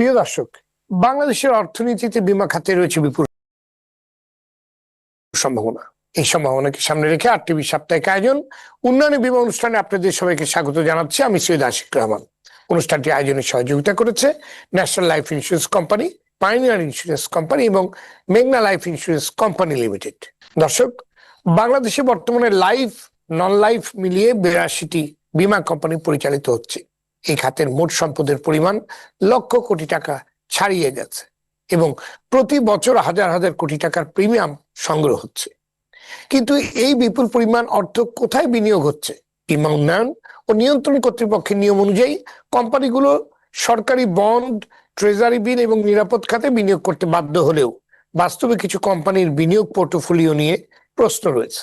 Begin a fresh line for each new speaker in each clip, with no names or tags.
প্রিয় দর্শক বাংলাদেশের অর্থনীতিতে বিমা খাতে রয়েছে বিপুল সম্ভাবনা এই সম্ভাবনাকে সামনে রেখে টিভি সাপ্তাহিক আয়োজন উন্নয়ন বিমা অনুষ্ঠানে আপনাদের সবাইকে স্বাগত জানাচ্ছি আমি সৈয়দ আশিক রহমান অনুষ্ঠানটি আয়োজনে সহযোগিতা করেছে national life insurance company pioneer insurance company এবং মেঘনা লাইফ ইন্স্যুরেন্স কোম্পানি লিমিটেড দর্শক বাংলাদেশে বর্তমানে লাইফ নন লাইফ মিলিয়ে বিরাশিটি বিমা কোম্পানি পরিচালিত হচ্ছে এই খাতের মোট সম্পদের পরিমাণ লক্ষ কোটি টাকা ছাড়িয়ে গেছে এবং প্রতি বছর হাজার হাজার কোটি টাকার প্রিমিয়াম সংগ্রহ হচ্ছে কিন্তু এই বিপুল পরিমাণ অর্থ কোথায় বিনিয়োগ হচ্ছে বিমা উন্নয়ন ও নিয়ন্ত্রণ কর্তৃপক্ষের নিয়ম অনুযায়ী কোম্পানিগুলো সরকারি বন্ড ট্রেজারি বিল এবং নিরাপদ খাতে বিনিয়োগ করতে বাধ্য হলেও বাস্তবে কিছু কোম্পানির বিনিয়োগ পোর্টফোলিও নিয়ে প্রশ্ন রয়েছে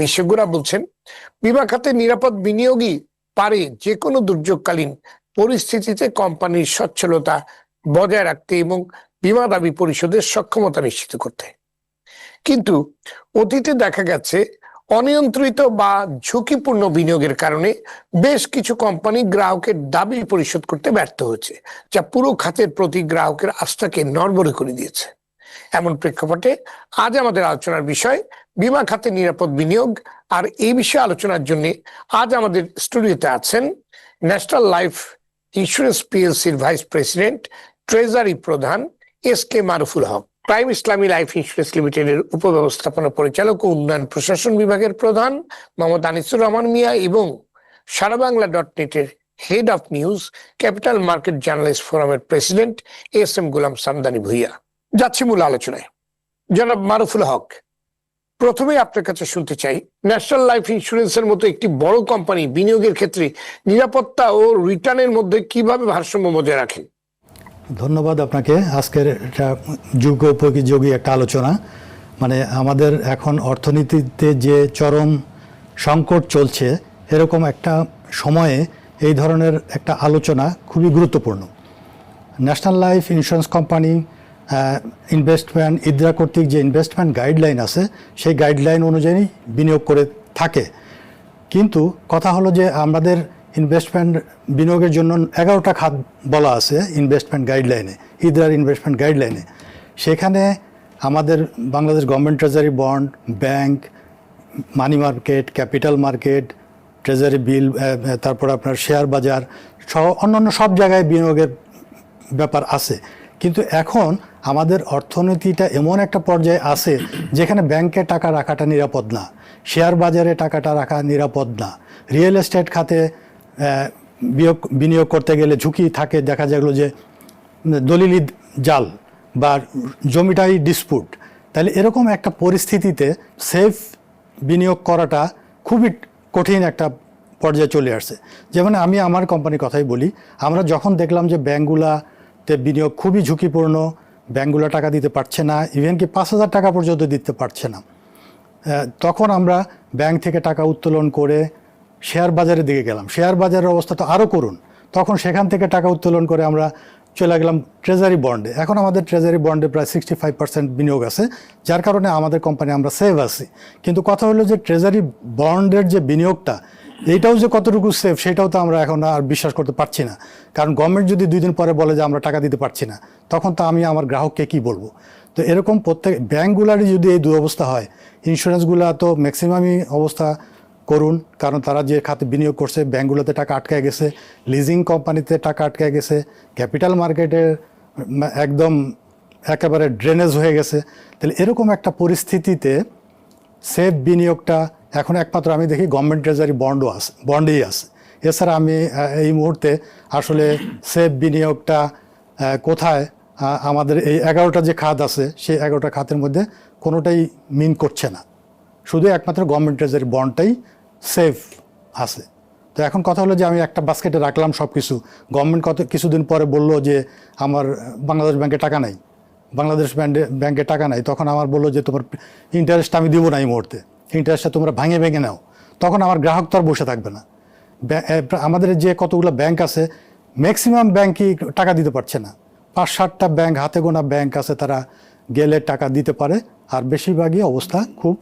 বিশেষজ্ঞরা বলছেন বিমা খাতে নিরাপদ বিনিয়োগই পারে যে কোনো দুর্যোগকালীন পরিস্থিতিতে কোম্পানির সচ্ছলতা বজায় রাখতে এবং বিমা দাবি পরিশোধের সক্ষমতা নিশ্চিত করতে কিন্তু অতীতে দেখা গেছে অনিয়ন্ত্রিত বা ঝুঁকিপূর্ণ বিনিয়োগের কারণে বেশ কিছু কোম্পানি গ্রাহকের দাবি পরিশোধ করতে ব্যর্থ হয়েছে যা পুরো খাতের প্রতি গ্রাহকের আস্থাকে নড়বড়ে করে দিয়েছে এমন প্রেক্ষাপটে আজ আমাদের আলোচনার বিষয় বিমা খাতে নিরাপদ বিনিয়োগ আর এই বিষয়ে আলোচনার জন্য আজ আমাদের স্টুডিওতে আছেন ন্যাশনাল লাইফ ইন্স্যুরেন্স পিএলসির ভাইস প্রেসিডেন্ট ট্রেজারি প্রধান S K Maruful Haque prime Islami life insurance লিমিটেডের উপব্যবস্থাপনা পরিচালক ও উন্নয়ন প্রশাসন বিভাগের প্রধান মোহাম্মদ আনিসুর রহমান মিয়া এবং সারা বাংলা ডট নেটের head of news capital market journalist ফোরামের president S M Gulam Samdani Bhuiyan যাচ্ছি মূল আলোচনায় জনাব মারুফুল হক প্রথমে আপনার কাছে শুনতে চাই ন্যাশনাল লাইফ ইন্স্যুরেন্সের মতো একটি বড় কোম্পানি বিনিয়োগের ক্ষেত্রে নিরাপত্তা ও রিটার্নের মধ্যে কিভাবে ভারসাম্য বজায় রাখেন
ধন্যবাদ আপনাকে আজকের একটা যুগ উপযোগী একটা আলোচনা মানে আমাদের এখন অর্থনীতিতে যে চরম সংকট চলছে এরকম একটা সময়ে এই ধরনের একটা আলোচনা খুবই গুরুত্বপূর্ণ national life insurance company investment IDRA কর্তৃক যে ইনভেস্টমেন্ট গাইডলাইন আছে সেই গাইডলাইন অনুযায়ী বিনিয়োগ করে থাকে কিন্তু কথা হলো যে আমাদের ইনভেস্টমেন্ট বিনিয়োগের জন্য এগারোটা খাত বলা আছে ইনভেস্টমেন্ট গাইডলাইনে ইদ্রার ইনভেস্টমেন্ট গাইডলাইনে সেখানে আমাদের Bangladesh government treasury bond bank money market capital market treasury bill তারপর আপনার শেয়ার বাজার সহ অন্যান্য সব জায়গায় বিনিয়োগের ব্যাপার আছে কিন্তু এখন আমাদের অর্থনীতিটা এমন একটা পর্যায়ে আছে যেখানে ব্যাংকে টাকা রাখাটা নিরাপদ না শেয়ার বাজারে টাকাটা রাখা নিরাপদ না রিয়েল এস্টেট খাতে বিয়োগ বিনিয়োগ করতে গেলে ঝুঁকি থাকে দেখা যাগল যে দলিলি জাল বা জমিটাই ডিসপুট তাহলে এরকম একটা পরিস্থিতিতে সেফ বিনিয়োগ করাটা খুবই কঠিন একটা পর্যায়ে চলে আসছে যেমন আমি আমার কোম্পানির কথাই বলি আমরা যখন দেখলাম যে ব্যাঙ্কগুলাতে বিনিয়োগ খুবই ঝুঁকিপূর্ণ ব্যাঙ্কগুলো টাকা দিতে পারছে না ইভেন কি পাঁচ হাজার টাকা পর্যন্ত দিতে পারছে না তখন আমরা ব্যাংক থেকে টাকা উত্তোলন করে শেয়ার বাজারের দিকে গেলাম শেয়ার বাজারের অবস্থা তো আরও করুন তখন সেখান থেকে টাকা উত্তোলন করে আমরা চলে গেলাম ট্রেজারি বন্ডে এখন আমাদের ট্রেজারি বন্ডে প্রায় সিক্সটি ফাইভ পার্সেন্ট বিনিয়োগ আছে যার কারণে আমাদের কোম্পানি আমরা সেভ আছি কিন্তু কথা হলো যে ট্রেজারি বন্ডের যে বিনিয়োগটা এইটাও যে কতটুকু সেফ সেটাও তো আমরা এখন আর বিশ্বাস করতে পারছি না কারণ গভর্নমেন্ট যদি দুই দিন পরে বলে যে আমরা টাকা দিতে পারছি না তখন তো আমি আমার গ্রাহককে কি বলবো তো এরকম প্রত্যেক ব্যাঙ্কগুলারই যদি এই দুরবস্থা হয় ইন্স্যুরেন্সগুলো তো ম্যাক্সিমামই অবস্থা করুন কারণ তারা যে খাতে বিনিয়োগ করছে ব্যাঙ্কগুলোতে টাকা আটকে গেছে লিজিং কোম্পানিতে টাকা আটকে গেছে ক্যাপিটাল মার্কেটের একদম একেবারে ড্রেনেজ হয়ে গেছে তাহলে এরকম একটা পরিস্থিতিতে সেফ বিনিয়োগটা এখন একমাত্র আমি দেখি গভর্নমেন্ট ট্রেজারি বন্ডও আছে বন্ডেই আছে এছাড়া আমি এই মুহূর্তে আসলে সেফ বিনিয়োগটা কোথায় আমাদের এই এগারোটা যে খাত আছে সেই এগারোটা খাতের মধ্যে কোনোটাই মিন করছে না শুধু একমাত্র গভর্নমেন্ট ট্রেজারি বন্ডটাই সেফ আছে তো এখন কথা হলো যে আমি একটা বাস্কেটে রাখলাম সব কিছু গভর্নমেন্ট কত কিছুদিন পরে বললো যে আমার বাংলাদেশ ব্যাংকে টাকা নাই বাংলাদেশ ব্যাংকে টাকা নাই তখন আমার বললো যে তোমার ইন্টারেস্ট আমি দিব না এই মুহূর্তে ইন্টারেস্টটা তোমরা ভাঙে ভেঙে নাও তখন আমার গ্রাহক তো আর বসে থাকবে না আমাদের যে কতগুলো ব্যাংক আছে ম্যাক্সিমাম ব্যাংকই টাকা দিতে পারছে না পাঁচ সাতটা ব্যাংক হাতে গোনা ব্যাংক আছে তারা গেলে টাকা দিতে পারে আর বেশিরভাগই অবস্থা খুব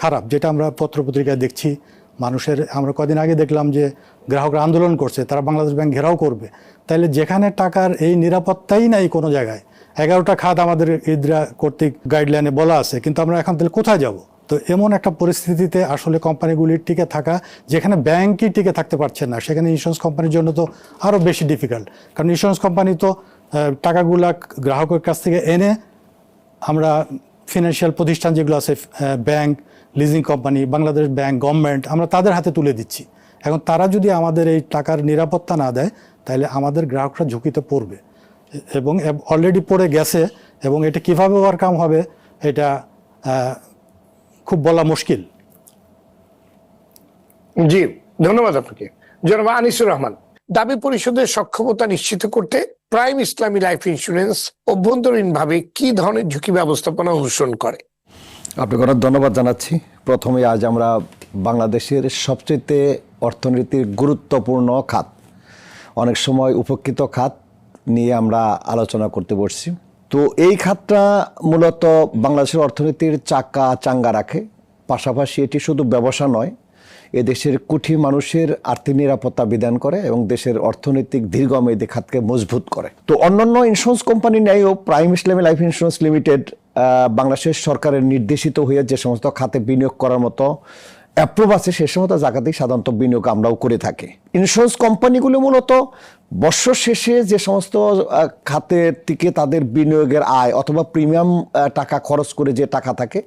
খারাপ যেটা আমরা পত্রপত্রিকায় দেখছি মানুষের আমরা কদিন আগে দেখলাম যে গ্রাহকরা আন্দোলন করছে তারা বাংলাদেশ ব্যাংক ঘেরাও করবে তাইলে যেখানে টাকার এই নিরাপত্তাই নাই কোনো জায়গায় এগারোটা খাত আমাদের ইদ্রা কর্তৃক গাইডলাইনে বলা আছে কিন্তু আমরা এখন তাহলে কোথায় যাবো তো এমন একটা পরিস্থিতিতে আসলে কোম্পানিগুলির টিকে থাকা যেখানে ব্যাংকই টিকে থাকতে পারছে না সেখানে ইন্স্যুরেন্স কোম্পানির জন্য তো আরও বেশি ডিফিকাল্ট কারণ ইন্স্যুরেন্স কোম্পানি তো টাকাগুলা গ্রাহকের কাছ থেকে এনে আমরা ফিনান্সিয়াল প্রতিষ্ঠান যেগুলো আছে bank leasing company Bangladesh bank government আমরা তাদের হাতে তুলে দিচ্ছি এখন তারা যদি আমাদের এই টাকার নিরাপত্তা না দেয় তাহলে আমাদের গ্রাহকরা ঝুঁকিতে পড়বে এবং অলরেডি পড়ে গেছে এবং এটা কীভাবে ওভারকাম হবে এটা খুব বলা মুশকিল
জি ধন্যবাদ আপনাকে জনাব আনিসুর রহমান দাবি পরিষদের সক্ষমতা নিশ্চিত করতে প্রাইম ইসলামী লাইফ ইন্স্যুরেন্স অভ্যন্তরীণভাবে কি ধরনের ঝুঁকি ব্যবস্থাপনা অনুসরণ করে
আপনাকে অনেক ধন্যবাদ জানাচ্ছি প্রথমে আজ আমরা বাংলাদেশের সবচেয়ে অর্থনীতির গুরুত্বপূর্ণ খাত অনেক সময় উপকৃত খাত নিয়ে আমরা আলোচনা করতে বসছি তো এই খাতটা মূলত বাংলাদেশের অর্থনীতির চাকা চাঙ্গা রাখে পাশাপাশি এটি শুধু ব্যবসা নয় এদেশের কুঠি মানুষের আর্থিক নিরাপত্তা বিধান করে এবং দেশের অর্থনৈতিক দীর্ঘমেয়াদী খাতকে মজবুত করে তো অন্যান্য ইন্স্যুরেন্স কোম্পানি ন্যায়ও prime Islami life insurance limited বাংলাদেশের সরকারের নির্দেশিত হয়ে যে সমস্ত খাতে বিনিয়োগ করার মতো অ্যাপ্রুভ আছে সে সময় তা সাধারণত বিনিয়োগ আমরাও করে থাকি ইন্স্যুরেন্স কোম্পানিগুলো মূলত বর্ষ শেষে যে সমস্ত খাতের থেকে তাদের বিনিয়োগের আয় অথবা প্রিমিয়াম টাকা খরচ করে যে টাকা থাকে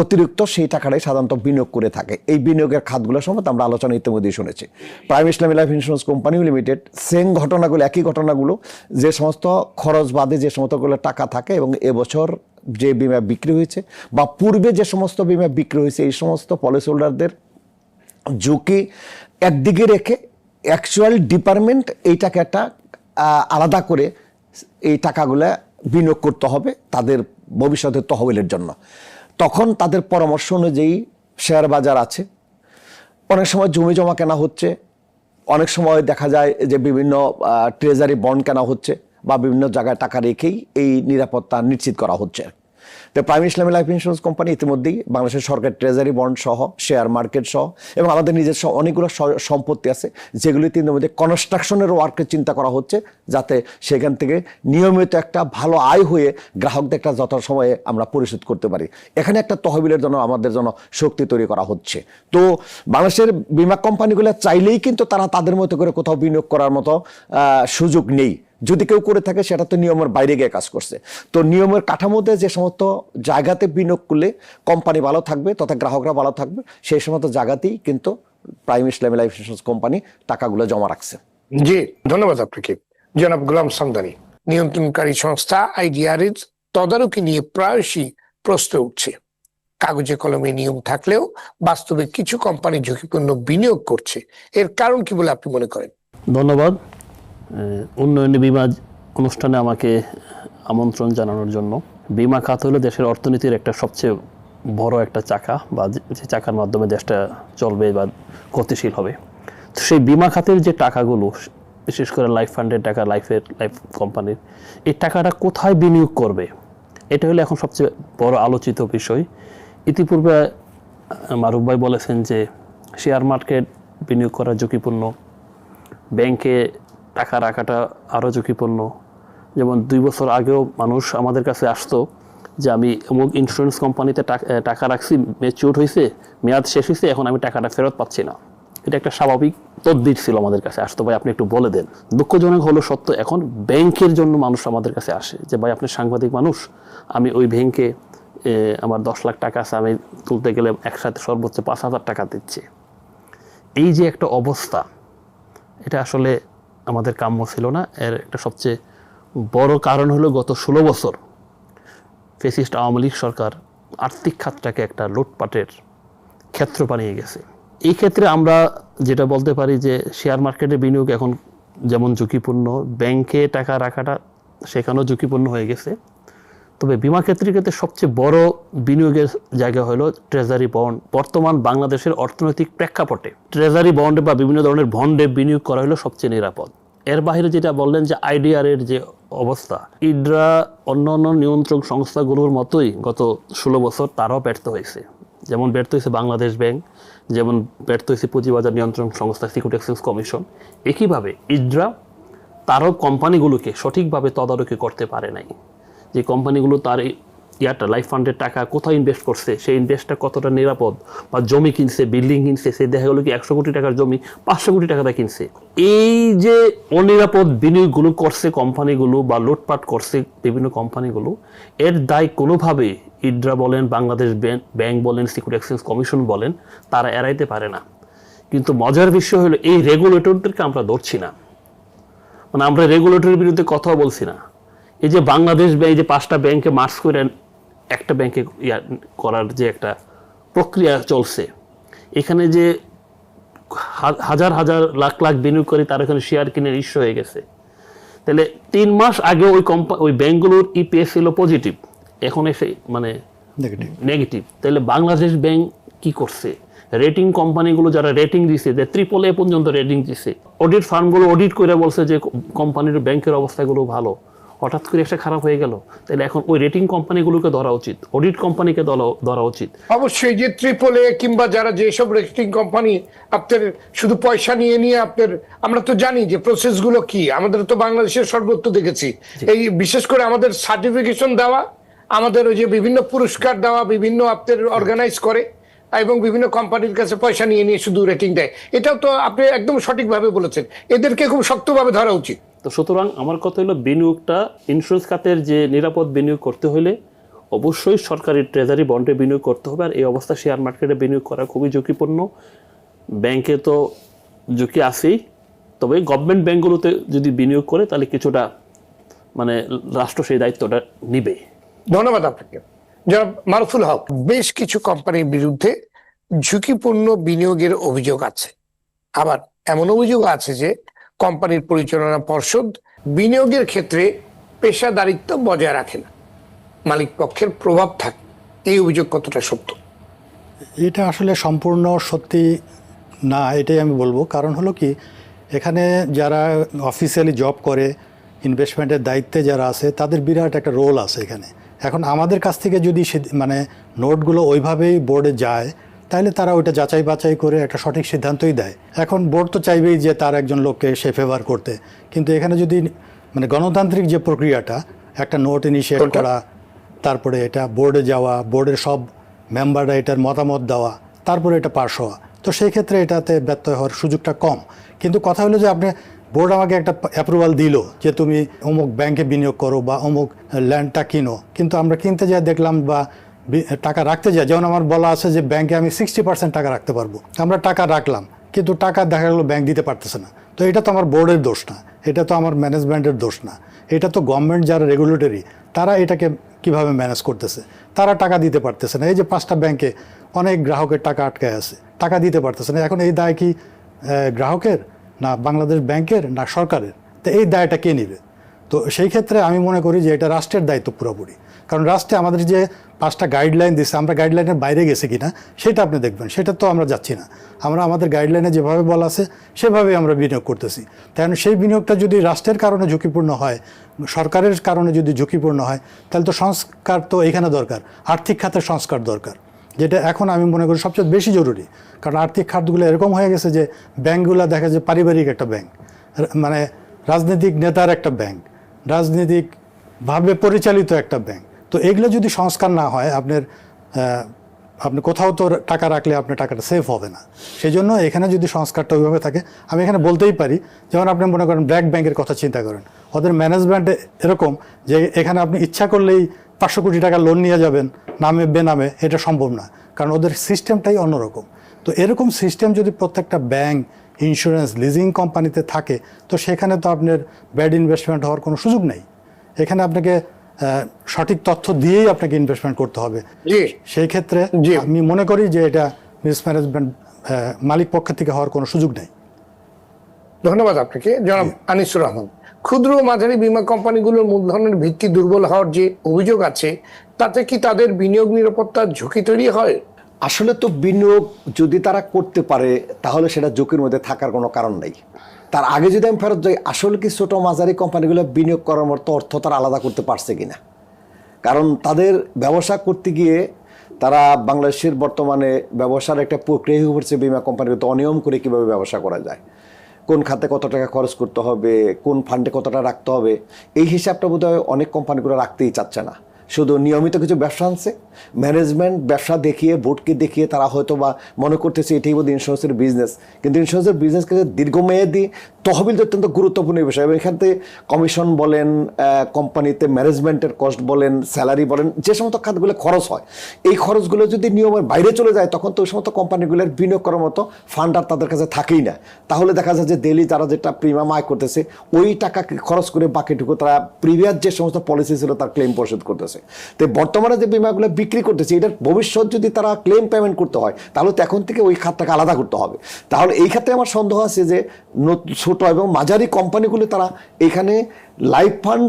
অতিরিক্ত সেই টাকাটাই সাধারণত বিনিয়োগ করে থাকে এই বিনিয়োগের খাতগুলো সম্বন্ধে আমরা আলোচনা ইতিমধ্যেই শুনেছি prime Islami life insurance company limited same ঘটনাগুলো একই ঘটনাগুলো যে সমস্ত খরচ বাদে যে সমস্তগুলো টাকা থাকে এবং এবছর যে বিমা বিক্রি হয়েছে বা পূর্বে যে সমস্ত বিমা বিক্রি হয়েছে এই সমস্ত পলিসি হোল্ডারদের ঝুঁকি একদিকে রেখে অ্যাকচুয়াল ডিপার্টমেন্ট এইটাকে একটা আলাদা করে এই টাকাগুলো বিনিয়োগ করতে হবে তাদের ভবিষ্যতের তহবিলের জন্য তখন তাদের পরামর্শ অনুযায়ী শেয়ার বাজার আছে অনেক সময় জমি জমা কেনা হচ্ছে অনেক সময় দেখা যায় যে বিভিন্ন ট্রেজারি বন্ড কেনা হচ্ছে বা বিভিন্ন জায়গায় টাকা রেখেই এই নিরাপত্তা নিশ্চিত করা হচ্ছে তো prime Islami life insurance company ইতিমধ্যেই বাংলাদেশের সরকার ট্রেজারি বন্ড সহ শেয়ার মার্কেট সহ এবং আমাদের নিজস্ব অনেকগুলো সম্পত্তি আছে যেগুলি তিনদের মধ্যে কনস্ট্রাকশনের ওয়ার্কের চিন্তা করা হচ্ছে যাতে সেখান থেকে নিয়মিত একটা ভালো আয় হয়ে গ্রাহকদের একটা সময়ে আমরা পরিশোধ করতে পারি এখানে একটা তহবিলের জন্য আমাদের জন্য শক্তি তৈরি করা হচ্ছে তো বাংলাদেশের বিমা কোম্পানিগুলো চাইলেই কিন্তু তারা তাদের মতো করে কোথাও বিনিয়োগ করার মতো সুযোগ নেই যদি কেউ করে থাকে সেটা তো নিয়মের বাইরে গিয়ে কাজ করছে তো নিয়মের কাঠামোতে যে সমস্ত জায়গাতে বিনিয়োগ করলে কোম্পানি ভালো থাকবে তথা গ্রাহকরা ভালো থাকবে সেই সমস্ত জায়গাতেই কিন্তু prime Islami life insurance company টাকাগুলো জমা রাখছে
জি ধন্যবাদ আপনাকে জনাব গুলাম সামদানি নিয়ন্ত্রণকারী সংস্থা আইডিআর এর তদারকি নিয়ে প্রায়শই প্রশ্ন উঠছে কাগজে কলমে নিয়ম থাকলেও বাস্তবে কিছু কোম্পানি ঝুঁকিপূর্ণ বিনিয়োগ করছে এর কারণ কি বলে আপনি মনে করেন
ধন্যবাদ উন্নয়ন বিমা অনুষ্ঠানে আমাকে আমন্ত্রণ জানানোর জন্য বিমা খাত হলো দেশের অর্থনীতির একটা সবচেয়ে বড় একটা চাকা বা যে চাকার মাধ্যমে দেশটা চলবে বা গতিশীল হবে তো সেই বিমা খাতের যে টাকাগুলো বিশেষ করে লাইফ ফান্ডের টাকা লাইফের লাইফ কোম্পানির এই টাকাটা কোথায় বিনিয়োগ করবে এটা হলো এখন সবচেয়ে বড় আলোচিত বিষয় ইতিপূর্বে মারুফ ভাই বলেছেন যে শেয়ার মার্কেট বিনিয়োগ করা ঝুঁকিপূর্ণ ব্যাংকে টাকা রাখাটা আরও ঝুঁকিপূর্ণ যেমন দুই বছর আগেও মানুষ আমাদের কাছে আসতো যে আমি অমুক ইন্স্যুরেন্স কোম্পানিতে টাকা রাখছি ম্যাচিউর হয়েছে মেয়াদ শেষ হয়েছে এখন আমি টাকাটা ফেরত পাচ্ছি না এটা একটা স্বাভাবিক তদ্বির ছিল আমাদের কাছে আসতো ভাই আপনি একটু বলে দেন দুঃখজনক হলো সত্য এখন ব্যাংকের জন্য মানুষ আমাদের কাছে আসে যে ভাই আপনি সাংবাদিক মানুষ আমি ওই ব্যাংকে আমার দশ লাখ টাকা আছে আমি তুলতে গেলে একসাথে সর্বোচ্চ পাঁচ হাজার টাকা দিচ্ছে এই যে একটা অবস্থা এটা আসলে আমাদের কাম্য ছিল না এর একটা সবচেয়ে বড় কারণ হলো গত ষোলো বছর ফেসিস্ট আওয়ামী লীগ সরকার আর্থিক খাতটাকে একটা লুটপাটের ক্ষেত্র বানিয়ে গেছে এই ক্ষেত্রে আমরা যেটা বলতে পারি যে শেয়ার মার্কেটে বিনিয়োগ এখন যেমন ঝুঁকিপূর্ণ ব্যাংকে টাকা রাখাটা সেখানেও ঝুঁকিপূর্ণ হয়ে গেছে তবে বিমা ক্ষেত্রের ক্ষেত্রে সবচেয়ে বড় বিনিয়োগের জায়গা হলো ট্রেজারি বন্ড বর্তমান বাংলাদেশের অর্থনৈতিক প্রেক্ষাপটে ট্রেজারি বন্ডে বা বিভিন্ন ধরনের বন্ডে বিনিয়োগ করা হলো সবচেয়ে নিরাপদ এর বাহিরে যেটা বললেন যে আইডিআরের যে অবস্থা ইডরা অন্য অন্য নিয়ন্ত্রক সংস্থাগুলোর মতোই গত ষোলো বছর তারাও ব্যর্থ হয়েছে যেমন ব্যর্থ হয়েছে বাংলাদেশ ব্যাংক যেমন ব্যর্থ হয়েছে পুঁজিবাজার নিয়ন্ত্রণ সংস্থা সিকিউরিটি এক্সচেঞ্জ কমিশন একইভাবে ইডরা তারও কোম্পানিগুলোকে সঠিকভাবে তদারকি করতে পারে নাই যে কোম্পানিগুলো তার ইয়াটা লাইফ ফান্ডের টাকা কোথায় ইনভেস্ট করছে সেই ইনভেস্টটা কতটা নিরাপদ বা জমি কিনছে বিল্ডিং কিনছে সে দেখা গেলো কি একশো কোটি টাকার জমি পাঁচশো কোটি টাকাটা কিনছে এই যে অনিরাপদ বিনিয়োগগুলো করছে কোম্পানিগুলো বা লুটপাট করছে বিভিন্ন কোম্পানিগুলো এর দায় কোনোভাবে ইড্রা বলেন বাংলাদেশ ব্যাংক বলেন সিকিউরিটি এক্সচেঞ্জ কমিশন বলেন তারা এড়াইতে পারে না কিন্তু মজার বিষয় হলো এই রেগুলেটরদেরকে আমরা ধরছি না মানে আমরা রেগুলেটরের বিরুদ্ধে কথাও বলছি না এই যে বাংলাদেশ এই যে পাঁচটা ব্যাংকে মার্চ করে একটা ব্যাংকে ইয়া করার যে একটা প্রক্রিয়া চলছে এখানে যে হাজার হাজার লাখ লাখ বিনিয়োগ করে তার এখানে শেয়ার কিনে ইস্য হয়ে গেছে তাহলে তিন মাস আগে ওই কোম্পানি ওই ব্যাঙ্কগুলোর ইপিএস e ছিল পজিটিভ এখন এসে মানে নেগেটিভ তাহলে বাংলাদেশ ব্যাংক কি করছে রেটিং কোম্পানিগুলো যারা রেটিং দিছে যে ত্রিপল এ পর্যন্ত রেটিং দিছে অডিট ফার্মগুলো অডিট করে বলছে যে কোম্পানির ব্যাংকের অবস্থাগুলো ভালো হঠাৎ করে একটা খারাপ হয়ে গেল তাহলে এখন ওই রেটিং কোম্পানিগুলোকে ধরা উচিত অডিট কোম্পানিকে ধরা উচিত
অবশ্যই যে ট্রিপল এ কিংবা যারা যেসব রেটিং কোম্পানি আপনার শুধু পয়সা নিয়ে নিয়ে আপনার আমরা তো জানি যে প্রসেসগুলো কি আমাদের তো বাংলাদেশের সর্বত্র দেখেছি এই বিশেষ করে আমাদের সার্টিফিকেশন দেওয়া আমাদের ওই যে বিভিন্ন পুরস্কার দেওয়া বিভিন্ন আপনার অর্গানাইজ করে এবং বিভিন্ন কোম্পানির কাছে পয়সা নিয়ে নিয়ে শুধু রেটিং দেয় এটাও তো আপনি একদম সঠিকভাবে বলেছেন এদেরকে খুব শক্তভাবে ধরা উচিত
তো সুতরাং আমার কথা হলো বিনিয়োগটা ইন্স্যুরেন্স খাতের যে নিরাপদ বিনিয়োগ করতে হলে অবশ্যই সরকারি ট্রেজারি বন্ডে বিনিয়োগ করতে হবে আর এই অবস্থা শেয়ার মার্কেটে বিনিয়োগ করা খুবই ঝুঁকিপূর্ণ ব্যাংকে তো ঝুঁকি আছেই তবে গভর্নমেন্ট ব্যাংকগুলোতে যদি বিনিয়োগ করে তাহলে কিছুটা মানে রাষ্ট্র সেই দায়িত্বটা নিবে
ধন্যবাদ আপনাকে জনাব মারুফুল হক বেশ কিছু কোম্পানির বিরুদ্ধে ঝুঁকিপূর্ণ বিনিয়োগের অভিযোগ আছে আবার এমন অভিযোগ আছে যে কোম্পানির পরিচালনা পর্ষদ বিনিয়োগের ক্ষেত্রে পেশাদারিত্ব বজায় রাখে না মালিক পক্ষের প্রভাব থাকে এই অভিযোগ কতটা সত্য
এটা আসলে সম্পূর্ণ সত্যি না এটাই আমি বলবো কারণ হলো কি এখানে যারা অফিসিয়ালি জব করে ইনভেস্টমেন্টের দায়িত্বে যারা আছে তাদের বিরাট একটা রোল আছে এখানে এখন আমাদের কাছ থেকে যদি সে মানে নোটগুলো ওইভাবেই বোর্ডে যায় তাহলে তারা ওইটা যাচাই বাছাই করে একটা সঠিক সিদ্ধান্তই দেয় এখন বোর্ড তো চাইবেই যে তার একজন লোককে সে ফেভার করতে কিন্তু এখানে যদি মানে গণতান্ত্রিক যে প্রক্রিয়াটা একটা নোট ইনিশিয়েট করা তারপরে এটা বোর্ডে যাওয়া বোর্ডের সব মেম্বাররা এটার মতামত দেওয়া তারপরে এটা পাশ হওয়া তো সেই ক্ষেত্রে এটাতে ব্যর্থ হওয়ার সুযোগটা কম কিন্তু কথা হলো যে আপনি বোর্ড আমাকে একটা অ্যাপ্রুভাল দিল যে তুমি অমুক ব্যাংকে বিনিয়োগ করো বা অমুক ল্যান্ডটা কিনো কিন্তু আমরা কিনতে যাই দেখলাম বা টাকা রাখতে যাই যেমন আমার বলা আছে যে ব্যাংকে আমি সিক্সটি পার্সেন্ট টাকা রাখতে পারবো আমরা টাকা রাখলাম কিন্তু টাকা দেখা গেলো ব্যাংক দিতে পারতেছে না তো এটা তো আমার বোর্ডের দোষ না এটা তো আমার ম্যানেজমেন্টের দোষ না এটা তো গভর্নমেন্ট যারা রেগুলেটরি তারা এটাকে কিভাবে ম্যানেজ করতেছে তারা টাকা দিতে পারতেছে না এই যে পাঁচটা ব্যাংকে অনেক গ্রাহকের টাকা আটকায় আছে টাকা দিতে পারতেছে না এখন এই দায় কি গ্রাহকের না বাংলাদেশ ব্যাংকের না সরকারের তো এই দায়টা কে নেবে তো সেই ক্ষেত্রে আমি মনে করি যে এটা রাষ্ট্রের দায়িত্ব পুরোপুরি কারণ রাষ্ট্রে আমাদের যে পাঁচটা গাইডলাইন দিচ্ছে আমরা গাইডলাইনের বাইরে গেছি না সেটা আপনি দেখবেন সেটা তো আমরা যাচ্ছি না আমরা আমাদের গাইডলাইনে যেভাবে বলা আছে সেভাবেই আমরা বিনিয়োগ করতেছি তাই সেই বিনিয়োগটা যদি রাষ্ট্রের কারণে ঝুঁকিপূর্ণ হয় সরকারের কারণে যদি ঝুঁকিপূর্ণ হয় তাহলে তো সংস্কার তো এখানে দরকার আর্থিক খাতের সংস্কার দরকার যেটা এখন আমি মনে করি সবচেয়ে বেশি জরুরি কারণ আর্থিক খাতগুলো এরকম হয়ে গেছে যে ব্যাংকগুলো দেখা যায় পারিবারিক একটা ব্যাংক মানে রাজনৈতিক নেতার একটা ব্যাংক রাজনৈতিকভাবে পরিচালিত একটা ব্যাংক তো এগুলো যদি সংস্কার না হয় আপনার আপনি কোথাও তো টাকা রাখলে আপনার টাকাটা সেফ হবে না সেই জন্য এখানে যদি সংস্কারটা ওইভাবে থাকে আমি এখানে বলতেই পারি যেমন আপনি মনে করেন ব্র্যাক ব্যাঙ্কের কথা চিন্তা করেন ওদের ম্যানেজমেন্ট এরকম যে এখানে আপনি ইচ্ছা করলেই পাঁচশো কোটি টাকা লোন নিয়ে যাবেন নামে বেনামে এটা সম্ভব না কারণ ওদের সিস্টেমটাই অন্যরকম তো এরকম সিস্টেম যদি প্রত্যেকটা ব্যাংক ইন্স্যুরেন্স লিজিং কোম্পানিতে থাকে তো সেখানে তো আপনার ব্যাড ইনভেস্টমেন্ট হওয়ার কোনো সুযোগ নেই এখানে আপনাকে সঠিক তথ্য দিয়েই আপনাকে ইনভেস্টমেন্ট করতে হবে সেই ক্ষেত্রে আমি মনে করি যে এটা মিসম্যানেজমেন্ট মালিক পক্ষ থেকে হওয়ার কোনো সুযোগ নেই
ধন্যবাদ আপনাকে জনাব আনিসুর রহমান ক্ষুদ্র মাঝারি বীমা কোম্পানিগুলোর মূলধনের ভিত্তি দুর্বল হওয়ার যে অভিযোগ আছে তাতে কি তাদের বিনিয়োগ নিরাপত্তার ঝুঁকি তৈরি হয়
আসলে তো বিনিয়োগ যদি তারা করতে পারে তাহলে সেটা ঝুঁকির মধ্যে থাকার কোনো কারণ নেই তার আগে যদি আমি ফেরত যাই আসলে কি ছোটো মাঝারি কোম্পানিগুলো বিনিয়োগ করার মতো অর্থ তারা আলাদা করতে পারছে কি না কারণ তাদের ব্যবসা করতে গিয়ে তারা বাংলাদেশের বর্তমানে ব্যবসার একটা প্রক্রিয়া হয়ে পড়ছে বিমা কোম্পানিগুলো অনিয়ম করে কীভাবে ব্যবসা করা যায় কোন খাতে কত টাকা খরচ করতে হবে কোন ফান্ডে কতটা রাখতে হবে এই হিসাবটা বোধহয় অনেক কোম্পানিগুলো রাখতেই চাচ্ছে না শুধু নিয়মিত কিছু ব্যবসা আনছে ম্যানেজমেন্ট ব্যবসা দেখিয়ে বোর্ডকে দেখিয়ে তারা হয়তো বা মনে করতেছে এটাই বোধ ইন্স্যুরেন্সের বিজনেস কিন্তু ইন্স্যুরেন্সের বিজনেসকে দীর্ঘমেয়াদী তহবিল তো অত্যন্ত গুরুত্বপূর্ণ বিষয় এবং এখান থেকে কমিশন বলেন কোম্পানিতে ম্যানেজমেন্টের কস্ট বলেন স্যালারি বলেন যে সমস্ত খাতগুলো খরচ হয় এই খরচগুলো যদি নিয়মের বাইরে চলে যায় তখন তো ওই সমস্ত কোম্পানিগুলোর বিনিয়োগ করার মতো ফান্ড আর তাদের কাছে থাকেই না তাহলে দেখা যায় যে ডেলি তারা যেটা প্রিমিয়াম আয় করতেছে ওই টাকা খরচ করে বাকিটুকু তারা প্রিভিয়াস যে সমস্ত পলিসি ছিল তার ক্লেম পরিশোধ করতেছে তো বর্তমানে যে বিমাগুলো বিক্রি করতেছে এটার ভবিষ্যৎ যদি তারা ক্লেম পেমেন্ট করতে হয় তাহলে তো এখন থেকে ওই খাতটাকে আলাদা করতে হবে তাহলে এই ক্ষেত্রে আমার সন্দেহ আছে যে ছোট এবং মাঝারি কোম্পানিগুলো তারা এখানে লাইফ ফান্ড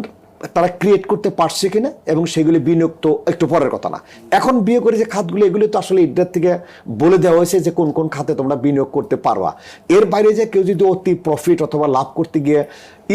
তারা ক্রিয়েট করতে পারছে কিনা এবং সেগুলি বিনিয়োগ তো একটু পরের কথা না এখন বিয়ে করে যে খাতগুলো এগুলি তো আসলে ইন্টার থেকে বলে দেওয়া হয়েছে যে কোন কোন খাতে তোমরা বিনিয়োগ করতে পারবা এর বাইরে যে কেউ যদি অতি প্রফিট অথবা লাভ করতে গিয়ে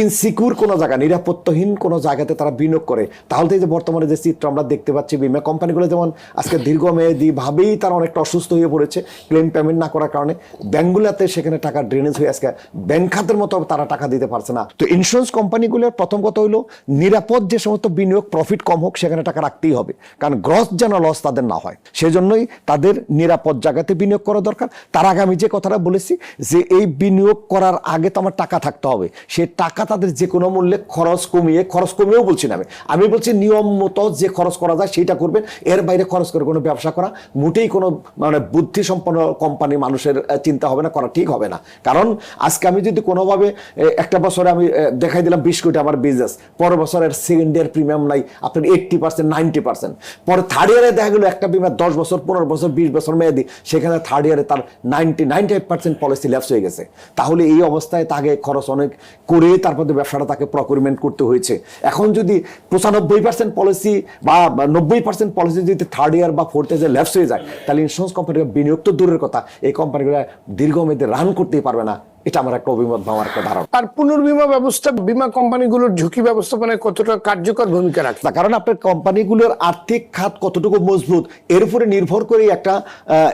ইনসিকিউর কোনো জায়গা নিরাপত্তাহীন কোনো জায়গাতে তারা বিনিয়োগ করে তাহলে এই যে বর্তমানে যে চিত্র আমরা দেখতে পাচ্ছি বিমা কোম্পানিগুলো যেমন আজকে দীর্ঘমেয়াদীভাবেই তারা অনেকটা অসুস্থ হয়ে পড়েছে ক্লেম পেমেন্ট না করার কারণে ব্যাঙ্কগুলোতে সেখানে টাকা ড্রেনেজ হয়ে আজকে ব্যাংক খাতের মতো তারা টাকা দিতে পারছে না তো ইন্স্যুরেন্স কোম্পানিগুলোর প্রথম কথা হলো নিরাপদ যে সমস্ত বিনিয়োগ প্রফিট কম হোক সেখানে টাকা রাখতেই হবে কারণ গ্রস যেন লস তাদের না হয় সেজন্যই তাদের নিরাপদ জায়গাতে বিনিয়োগ করা দরকার তার আগে আমি যে কথাটা বলেছি যে এই বিনিয়োগ করার আগে তো আমার টাকা থাকতে হবে সে টাকা তাদের যে কোনো মূল্যে খরচ কমিয়ে খরচ কমিয়েও বলছি না আমি বলছি নিয়ম মতো যে খরচ করা যায় সেটা করবেন এর বাইরে খরচ করে কোনো ব্যবসা করা মোটেই কোনো মানে বুদ্ধিসম্পন্ন কোম্পানি মানুষের চিন্তা হবে না করা ঠিক হবে না কারণ আজকে আমি যদি কোনোভাবে একটা বছরে আমি দেখাই দিলাম বিশ কোটি আমার বিজনেস পরের বছরের সেকেন্ড ইয়ার প্রিমিয়াম নাই আপনার এইটটি পার্সেন্ট নাইনটি পার্সেন্ট পরে থার্ড ইয়ারে দেখা গেলো একটা বিমা দশ বছর পনেরো বছর বিশ বছর মেয়াদি সেখানে থার্ড ইয়ারে তার ninety ninety percent policy lapse হয়ে গেছে তাহলে এই অবস্থায় তাকে খরচ অনেক করে তারপর ব্যবসাটা তাকে প্রকুরমেন্ট করতে হয়েছে এখন যদি পঁচানব্বই পার্সেন্ট পলিসি বা নব্বই পার্সেন্ট পলিসি যদি থার্ড ইয়ার বা ফোর্থ ইয়ার ল্যাপস হয়ে যায় তাহলে ইন্স্যুরেন্স কোম্পানির বিনিয়োগ তো দূরের কথা এই কোম্পানিগুলো দীর্ঘমেয়াদে রান করতেই পারবে না এটা আমার একটা অভিমত বা আমার একটা ধারণা
আর পুনর্বীমা ব্যবস্থা বীমা কোম্পানিগুলোর ঝুঁকি ব্যবস্থাপনায় কতটা কার্যকর ভূমিকা রাখে না কারণ আপনার কোম্পানিগুলোর আর্থিক খাত কতটুকু মজবুত এর উপরে নির্ভর করে একটা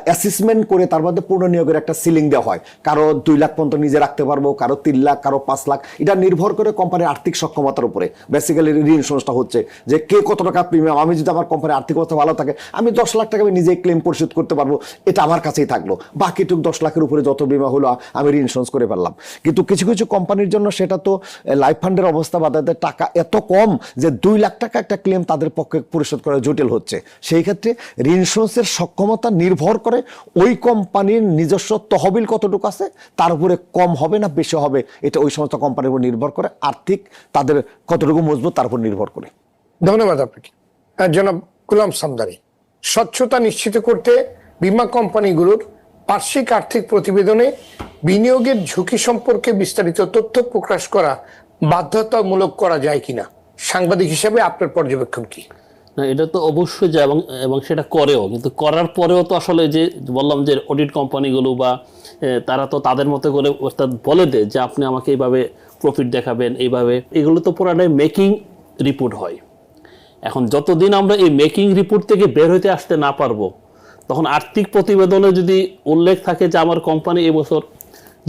অ্যাসিসমেন্ট করে তার মধ্যে পুনর্নিয়োগের একটা সিলিং দেওয়া হয় কারো দুই লাখ পর্যন্ত নিজে রাখতে পারবো কারো তিন লাখ কারো পাঁচ লাখ এটা নির্ভর করে কোম্পানির আর্থিক সক্ষমতার উপরে বেসিক্যালি ঋণ সংস্থা হচ্ছে যে কে কত টাকা প্রিমিয়াম আমি যদি আমার কোম্পানির আর্থিক অবস্থা ভালো থাকে আমি দশ লাখ টাকা আমি নিজেই ক্লেম পরিশোধ করতে পারবো এটা আমার কাছেই থাকলো বাকিটুক দশ লাখের উপরে যত বিমা হলো আমি ঋণ সংস্থা করে ফেললাম কিন্তু কিছু কিছু কোম্পানির জন্য সেটা তো লাইফ ফান্ডের অবস্থা বা তাদের টাকা এত কম যে দুই লাখ টাকা একটা ক্লেম তাদের পক্ষে পরিশোধ করা জটিল হচ্ছে সেই ক্ষেত্রে ঋণসংসের সক্ষমতা নির্ভর করে ওই কোম্পানির নিজস্ব তহবিল কতটুকু আছে তার উপরে কম হবে না বেশি হবে এটা ওই সমস্ত কোম্পানির উপর নির্ভর করে আর্থিক তাদের কতটুকু মজবুত তার উপর নির্ভর করে ধন্যবাদ আপনাকে জনাব গুলাম সামদারি স্বচ্ছতা নিশ্চিত করতে বিমা কোম্পানিগুলোর বার্ষিক আর্থিক প্রতিবেদনে বিনিয়োগের ঝুঁকি সম্পর্কে বিস্তারিত তথ্য প্রকাশ করা বাধ্যতামূলক করা যায় কিনা সাংবাদিক হিসেবে আপনার পর্যবেক্ষণ কি
না এটা তো অবশ্যই যায় এবং এবং সেটা করেও কিন্তু করার পরেও তো আসলে যে বললাম যে অডিট কোম্পানিগুলো বা তারা তো তাদের মতো করে অর্থাৎ বলে দেয় যে আপনি আমাকে এইভাবে প্রফিট দেখাবেন এইভাবে এগুলো তো পুরাটাই মেকিং রিপোর্ট হয় এখন যতদিন আমরা এই মেকিং রিপোর্ট থেকে বের হইতে আসতে না পারবো তখন আর্থিক প্রতিবেদনে যদি উল্লেখ থাকে যে আমার কোম্পানি এবছর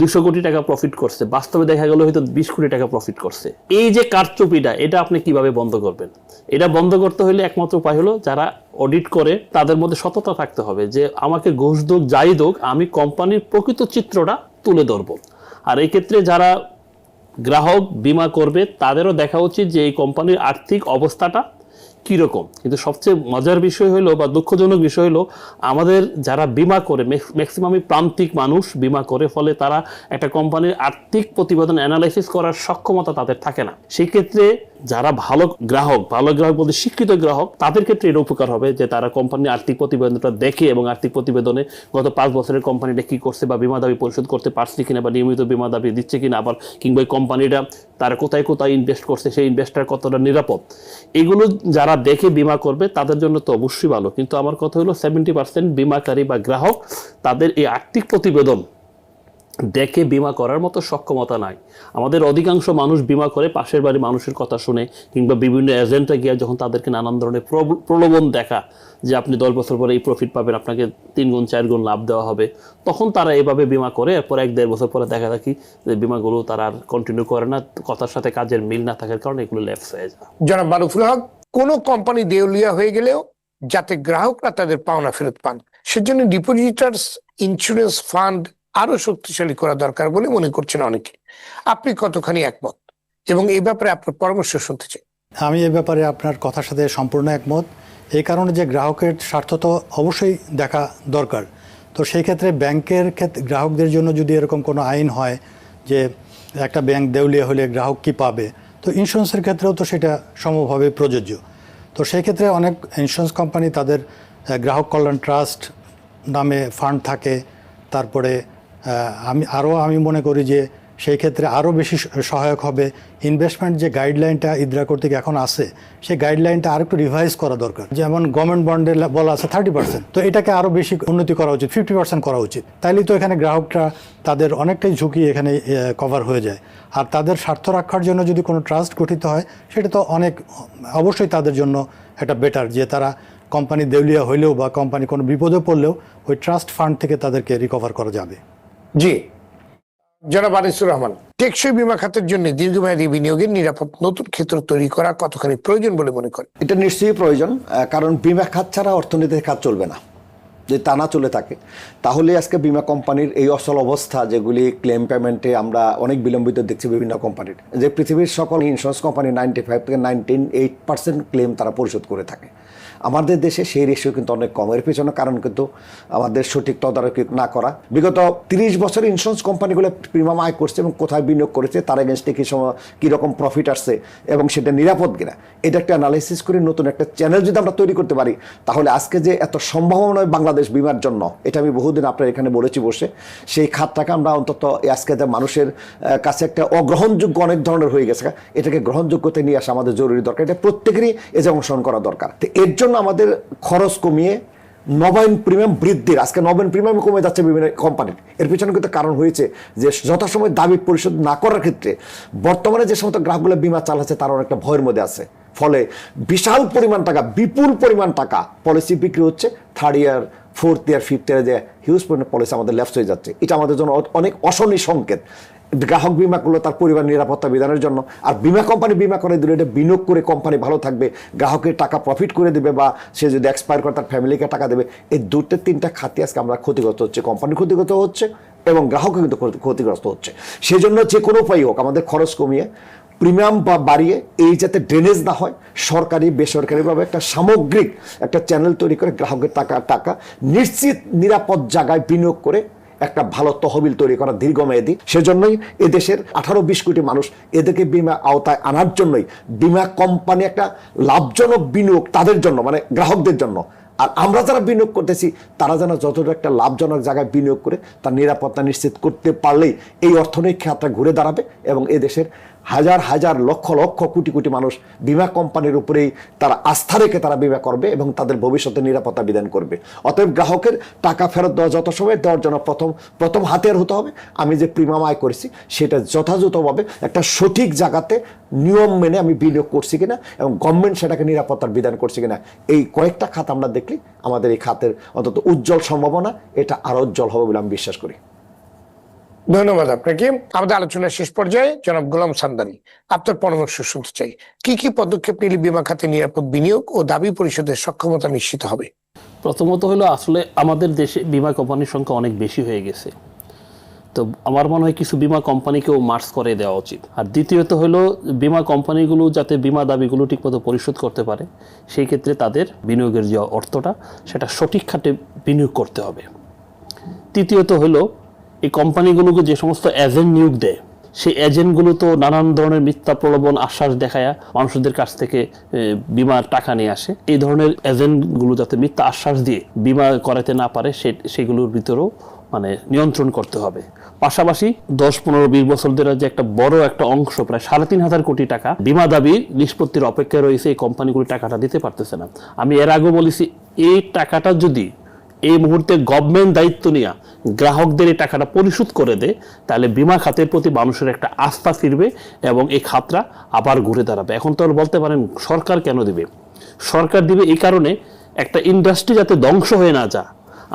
দুশো কোটি টাকা প্রফিট করছে বাস্তবে দেখা গেল হয়তো বিশ কোটি টাকা প্রফিট করছে এই যে কারচুপিটা এটা আপনি কিভাবে বন্ধ করবেন এটা বন্ধ করতে হলে একমাত্র উপায় হলো যারা অডিট করে তাদের মধ্যে সততা থাকতে হবে যে আমাকে ঘুষ দোক যাই দোক আমি কোম্পানির প্রকৃত চিত্রটা তুলে ধরব আর এক্ষেত্রে যারা গ্রাহক বিমা করবে তাদেরও দেখা উচিত যে এই কোম্পানির আর্থিক অবস্থাটা কীরকম কিন্তু সবচেয়ে মজার বিষয় হলো বা দুঃখজনক বিষয় হলো আমাদের যারা বিমা করে ম্যাক্সিমামই প্রান্তিক মানুষ বিমা করে ফলে তারা একটা কোম্পানির আর্থিক প্রতিবেদন অ্যানালাইসিস করার সক্ষমতা তাদের থাকে না সেই ক্ষেত্রে যারা ভালো গ্রাহক ভালো গ্রাহক বলতে শিক্ষিত গ্রাহক তাদের ক্ষেত্রে এটা উপকার হবে যে তারা কোম্পানির আর্থিক প্রতিবেদনটা দেখে এবং আর্থিক প্রতিবেদনে গত পাঁচ বছরের কোম্পানিটা কী করছে বা বিমা দাবি পরিশোধ করতে পারছে কিনা বা নিয়মিত বিমা দাবি দিচ্ছে কিনা আবার কিংবা কোম্পানিটা তারা কোথায় কোথায় ইনভেস্ট করছে সেই ইনভেস্টার কতটা নিরাপদ এগুলো যারা যারা দেখে বিমা করবে তাদের জন্য তো অবশ্যই ভালো কিন্তু আমার কথা হলো সেভেন্টি পার্সেন্ট বিমাকারী বা গ্রাহক তাদের এই আর্থিক প্রতিবেদন দেখে বিমা করার মতো সক্ষমতা নাই আমাদের অধিকাংশ মানুষ বিমা করে পাশের বাড়ি মানুষের কথা শুনে কিংবা বিভিন্ন এজেন্টে গিয়ে যখন তাদেরকে নানান ধরনের প্রলোভন দেখা যে আপনি দশ বছর পরে এই প্রফিট পাবেন আপনাকে তিন গুণ চার গুণ লাভ দেওয়া হবে তখন তারা এভাবে বিমা করে এরপর এক দেড় বছর পরে দেখা দেখি যে বিমাগুলো তারা আর কন্টিনিউ করে না কথার সাথে কাজের মিল না থাকার কারণে এগুলো ল্যাপস হয়ে যায়
জনাব মারুফুল হক কোনো কোম্পানি দেউলিয়া হয়ে গেলেও যাতে গ্রাহকরা তাদের পাওনা ফেরত পান সেজন্য ডিপোজিটার্স ইন্স্যুরেন্স ফান্ড আরো শক্তিশালী করা দরকার বলে মনে করছেন অনেকে আপনি কতখানি একমত এবং এ ব্যাপারে আপনার পরামর্শ শুনতে চাই
আমি এ ব্যাপারে আপনার কথার সাথে সম্পূর্ণ একমত এই কারণে যে গ্রাহকের স্বার্থ তো অবশ্যই দেখা দরকার তো সেই ক্ষেত্রে ব্যাংকের ক্ষেত্রে গ্রাহকদের জন্য যদি এরকম কোনো আইন হয় যে একটা ব্যাংক দেউলিয়া হলে গ্রাহক কি পাবে তো ইন্স্যুরেন্সের ক্ষেত্রেও তো সেটা সমভাবে প্রযোজ্য তো সেই ক্ষেত্রে অনেক ইন্স্যুরেন্স কোম্পানি তাদের গ্রাহক কল্যাণ ট্রাস্ট নামে ফান্ড থাকে তারপরে আমি আরও আমি মনে করি যে সেই ক্ষেত্রে আরও বেশি সহায়ক হবে ইনভেস্টমেন্ট যে গাইডলাইনটা ইদ্রা কর্তৃক এখন আছে সেই গাইডলাইনটা আর একটু রিভাইজ করা দরকার যেমন গভর্নমেন্ট বন্ডে বলা আছে থার্টি পার্সেন্ট তো এটাকে আরও বেশি উন্নতি করা উচিত ফিফটি পার্সেন্ট করা উচিত তাইলে তো এখানে গ্রাহকরা তাদের অনেকটাই ঝুঁকি এখানে কভার হয়ে যায় আর তাদের স্বার্থ রক্ষার জন্য যদি কোনো ট্রাস্ট গঠিত হয় সেটা তো অনেক অবশ্যই তাদের জন্য একটা বেটার যে তারা কোম্পানি দেউলিয়া হইলেও বা কোম্পানি কোনো বিপদে পড়লেও ওই ট্রাস্ট ফান্ড থেকে তাদেরকে রিকভার করা যাবে
জি জনাব আনিসুর রহমান টেকসই বিমা খাতের জন্য দীর্ঘমেয়াদী বিনিয়োগের নিরাপদ নতুন ক্ষেত্র তৈরি করা কতখানি প্রয়োজন বলে মনে করেন
এটা নিশ্চয়ই প্রয়োজন কারণ বিমা খাত ছাড়া অর্থনীতির খাত চলবে না যদি টানা চলে থাকে তাহলে আজকে বিমা কোম্পানির এই অসল অবস্থা যেগুলি ক্লেম পেমেন্টে আমরা অনেক বিলম্বিত দেখছি বিভিন্ন কোম্পানির যে পৃথিবীর সকল ইন্স্যুরেন্স কোম্পানি নাইনটি ফাইভ থেকে নাইনটিন এইট পার্সেন্ট ক্লেম তারা পরিশোধ করে থাকে আমাদের দেশে সেই রেশিও কিন্তু অনেক কম এর পেছনে কারণ কিন্তু আমাদের সঠিক তদারকি না করা বিগত তিরিশ বছর ইন্স্যুরেন্স কোম্পানিগুলো প্রিমিয়াম আয় করছে এবং কোথায় বিনিয়োগ করেছে তার এগেনস্টে কী সময় কীরকম প্রফিট আসছে এবং সেটা নিরাপদ কিনা এটা একটা অ্যানালাইসিস করে নতুন একটা চ্যানেল যদি আমরা তৈরি করতে পারি তাহলে আজকে যে এত সম্ভাবনা বাংলাদেশ বাংলাদেশ বিমার জন্য এটা আমি বহুদিন আপনার এখানে বলেছি বসে সেই খাতটাকে আমরা অন্তত আজকে মানুষের কাছে একটা অগ্রহণযোগ্য অনেক ধরনের হয়ে গেছে এটাকে গ্রহণযোগ্যতে নিয়ে আসা আমাদের জরুরি দরকার এটা প্রত্যেকেরই এতে অংশগ্রহণ করা দরকার তো এর জন্য আমাদের খরচ কমিয়ে নবায়ন প্রিমিয়াম বৃদ্ধির আজকে নবায়ন প্রিমিয়াম কমে যাচ্ছে বিভিন্ন কোম্পানির এর পিছনে কিন্তু কারণ হয়েছে যে যথাসময় দাবি পরিশোধ না করার ক্ষেত্রে বর্তমানে যে সমস্ত গ্রাহকগুলো বিমা চালাচ্ছে তার অনেকটা ভয়ের মধ্যে আছে ফলে বিশাল পরিমাণ টাকা বিপুল পরিমাণ টাকা পলিসি বিক্রি হচ্ছে third year fourth year fifth ইয়ারে যে হিউজ পরিমাণে পলিসি আমাদের ল্যাপস হয়ে যাচ্ছে এটা আমাদের জন্য অনেক অশনী সংকেত গ্রাহক বিমা করলো তার পরিবার নিরাপত্তা বিধানের জন্য আর বিমা কোম্পানি বিমা করে দিলে এটা বিনিয়োগ করে কোম্পানি ভালো থাকবে গ্রাহকের টাকা প্রফিট করে দেবে বা সে যদি এক্সপায়ার করে তার ফ্যামিলিকে টাকা দেবে এই দুটো তিনটা খাতে আজকে আমরা ক্ষতিগ্রস্ত হচ্ছে কোম্পানি ক্ষতিগ্রস্ত হচ্ছে এবং গ্রাহকও কিন্তু ক্ষতিগ্রস্ত হচ্ছে সেজন্য যে কোনো উপায় হোক আমাদের খরচ কমিয়ে প্রিমিয়াম বা বাড়িয়ে এই যাতে ড্রেনেজ না হয় সরকারি বেসরকারিভাবে একটা সামগ্রিক একটা চ্যানেল তৈরি করে গ্রাহকের টাকা টাকা নিশ্চিত নিরাপদ জায়গায় বিনিয়োগ করে একটা ভালো তহবিল তৈরি করা দীর্ঘমেয়াদী সেজন্যই এদেশের আঠারো বিশ কোটি মানুষ এদেরকে বিমা আওতায় আনার জন্যই বিমা কোম্পানি একটা লাভজনক বিনিয়োগ তাদের জন্য মানে গ্রাহকদের জন্য আর আমরা যারা বিনিয়োগ করতেছি তারা যেন যতটা একটা লাভজনক জায়গায় বিনিয়োগ করে তার নিরাপত্তা নিশ্চিত করতে পারলেই এই অর্থনৈতিক খাতটা ঘুরে দাঁড়াবে এবং এদেশের হাজার হাজার লক্ষ লক্ষ কোটি কোটি মানুষ বিমা কোম্পানির উপরেই তারা আস্থা রেখে তারা বিমা করবে এবং তাদের ভবিষ্যতে নিরাপত্তা বিধান করবে অতএব গ্রাহকের টাকা ফেরত দেওয়া যত সময় দেওয়ার জন্য প্রথম প্রথম হাতিয়ার হতে হবে আমি যে প্রিমাম আয় করেছি সেটা যথাযথভাবে একটা সঠিক জায়গাতে নিয়ম মেনে আমি বিনিয়োগ করছি কিনা এবং গভর্নমেন্ট সেটাকে নিরাপত্তার বিধান করছে কিনা এই কয়েকটা খাত আমরা দেখলি আমাদের এই খাতের অন্তত উজ্জ্বল সম্ভাবনা এটা আরও উজ্জ্বল হবে বলে আমি বিশ্বাস করি
ধন্যবাদ আপনাকে আমাদের আলোচনার শেষ পর্যায়ে জনাব গোলাম সান্দানি আপনার পরামর্শ শুনতে চাই কি কি পদক্ষেপ নিলে বিমা খাতে নিরাপদ বিনিয়োগ ও দাবি পরিষদের সক্ষমতা নিশ্চিত হবে
প্রথমত হলো আসলে আমাদের দেশে বিমা কোম্পানির সংখ্যা অনেক বেশি হয়ে গেছে তো আমার মনে হয় কিছু বিমা কোম্পানিকেও মার্স করে দেওয়া উচিত আর দ্বিতীয়ত হলো বিমা কোম্পানিগুলো যাতে বিমা দাবিগুলো ঠিকমতো পরিশোধ করতে পারে সেই ক্ষেত্রে তাদের বিনিয়োগের যে অর্থটা সেটা সঠিক খাটে বিনিয়োগ করতে হবে তৃতীয়ত হলো এই কোম্পানিগুলোকে যে সমস্ত এজেন্ট নিয়োগ দেয় সেই এজেন্টগুলো তো নানান ধরনের মিথ্যা প্রলোভন আশ্বাস দেখায় মানুষদের কাছ থেকে বিমার টাকা নিয়ে আসে এই ধরনের এজেন্টগুলো যাতে মিথ্যা আশ্বাস দিয়ে বিমা করাতে না পারে সেগুলোর ভিতরেও মানে নিয়ন্ত্রণ করতে হবে পাশাপাশি দশ পনেরো বিশ বছর ধরে যে একটা বড় একটা অংশ প্রায় সাড়ে তিন হাজার কোটি টাকা বিমা দাবি নিষ্পত্তির অপেক্ষায় রয়েছে এই কোম্পানিগুলি টাকাটা দিতে পারতেছে না আমি এর আগেও বলেছি এই টাকাটা যদি এই মুহূর্তে গভর্নমেন্ট দায়িত্ব নিয়ে গ্রাহকদের এই টাকাটা পরিশোধ করে দেয় তাহলে বিমা খাতের প্রতি মানুষের একটা আস্থা ফিরবে এবং এই খাতটা আবার ঘুরে দাঁড়াবে এখন তো আর বলতে পারেন সরকার কেন দিবে সরকার দিবে এই কারণে একটা ইন্ডাস্ট্রি যাতে ধ্বংস হয়ে না যা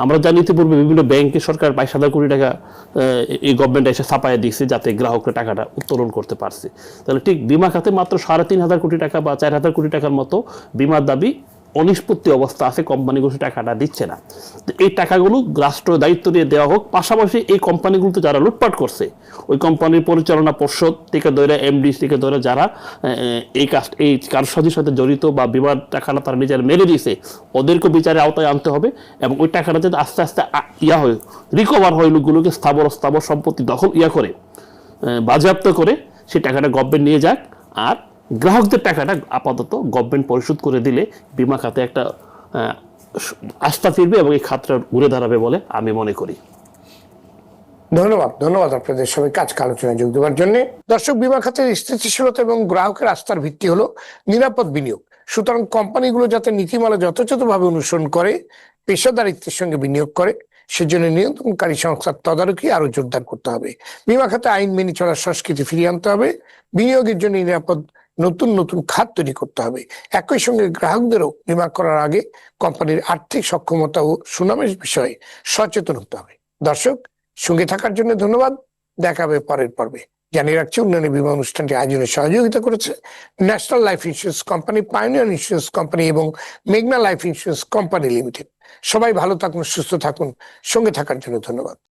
আমরা জানি ইতিপূর্বে বিভিন্ন ব্যাংকে সরকার বাইশ হাজার কোটি টাকা এই গভর্নমেন্ট এসে ছাপায় দিয়েছে যাতে গ্রাহকরা টাকাটা উত্তোলন করতে পারছে তাহলে ঠিক বিমা খাতে মাত্র সাড়ে তিন হাজার কোটি টাকা বা চার হাজার কোটি টাকার মতো বিমার দাবি অনিষ্পত্তি অবস্থা আছে কোম্পানিগুলো টাকাটা দিচ্ছে না এই টাকাগুলো রাষ্ট্র দায়িত্ব দিয়ে দেওয়া হোক পাশাপাশি এই কোম্পানিগুলোতে যারা লুটপাট করছে ওই কোম্পানির পরিচালনা পর্ষদ থেকে ধরে এমডি থেকে ধরে যারা এই কাজ এই কারসাজির সাথে জড়িত বা বিবাদ টাকাটা তারা নিজের মেরে দিয়েছে ওদেরকে বিচারে আওতায় আনতে হবে এবং ওই টাকাটা যাতে আস্তে আস্তে ইয়া হয় রিকভার হয় লোকগুলোকে স্থাবর স্থাবর সম্পত্তি দখল ইয়া করে বাজেয়াপ্ত করে সেই টাকাটা গভর্নমেন্ট নিয়ে যাক আর গ্রাহকদের টাকাটা আপাতত গভর্নমেন্ট পরিশোধ করে দিলে বিমা খাতে একটা আস্থা ফিরবে এবং এই খাতটা ঘুরে দাঁড়াবে বলে আমি মনে করি
ধন্যবাদ ধন্যবাদ আপনাদের সবাই কাজকে আলোচনায় যোগ দেওয়ার জন্য দর্শক বিমা খাতের স্থিতিশীলতা এবং গ্রাহকের আস্থার ভিত্তি হলো নিরাপদ বিনিয়োগ সুতরাং কোম্পানিগুলো যাতে নীতিমালা যথাযথভাবে অনুসরণ করে পেশাদারিত্বের সঙ্গে বিনিয়োগ করে সেজন্য নিয়ন্ত্রণকারী সংস্থার তদারকি আরো জোরদার করতে হবে বিমা খাতে আইন মেনে চলার সংস্কৃতি ফিরিয়ে আনতে হবে বিনিয়োগের জন্য নিরাপদ নতুন নতুন খাত তৈরি করতে হবে একই সঙ্গে গ্রাহকদেরও বিমা করার আগে কোম্পানির আর্থিক সক্ষমতা ও সুনামের বিষয়ে সচেতন হতে হবে দর্শক সঙ্গে থাকার জন্য ধন্যবাদ দেখা হবে পরের পর্বে জানিয়ে রাখছি উন্নয়নের বিমা অনুষ্ঠানটি আয়োজনে সহযোগিতা করেছে national life insurance company pioneer insurance company এবং মেঘনা লাইফ ইন্স্যুরেন্স কোম্পানি লিমিটেড সবাই ভালো থাকুন সুস্থ থাকুন সঙ্গে থাকার জন্য ধন্যবাদ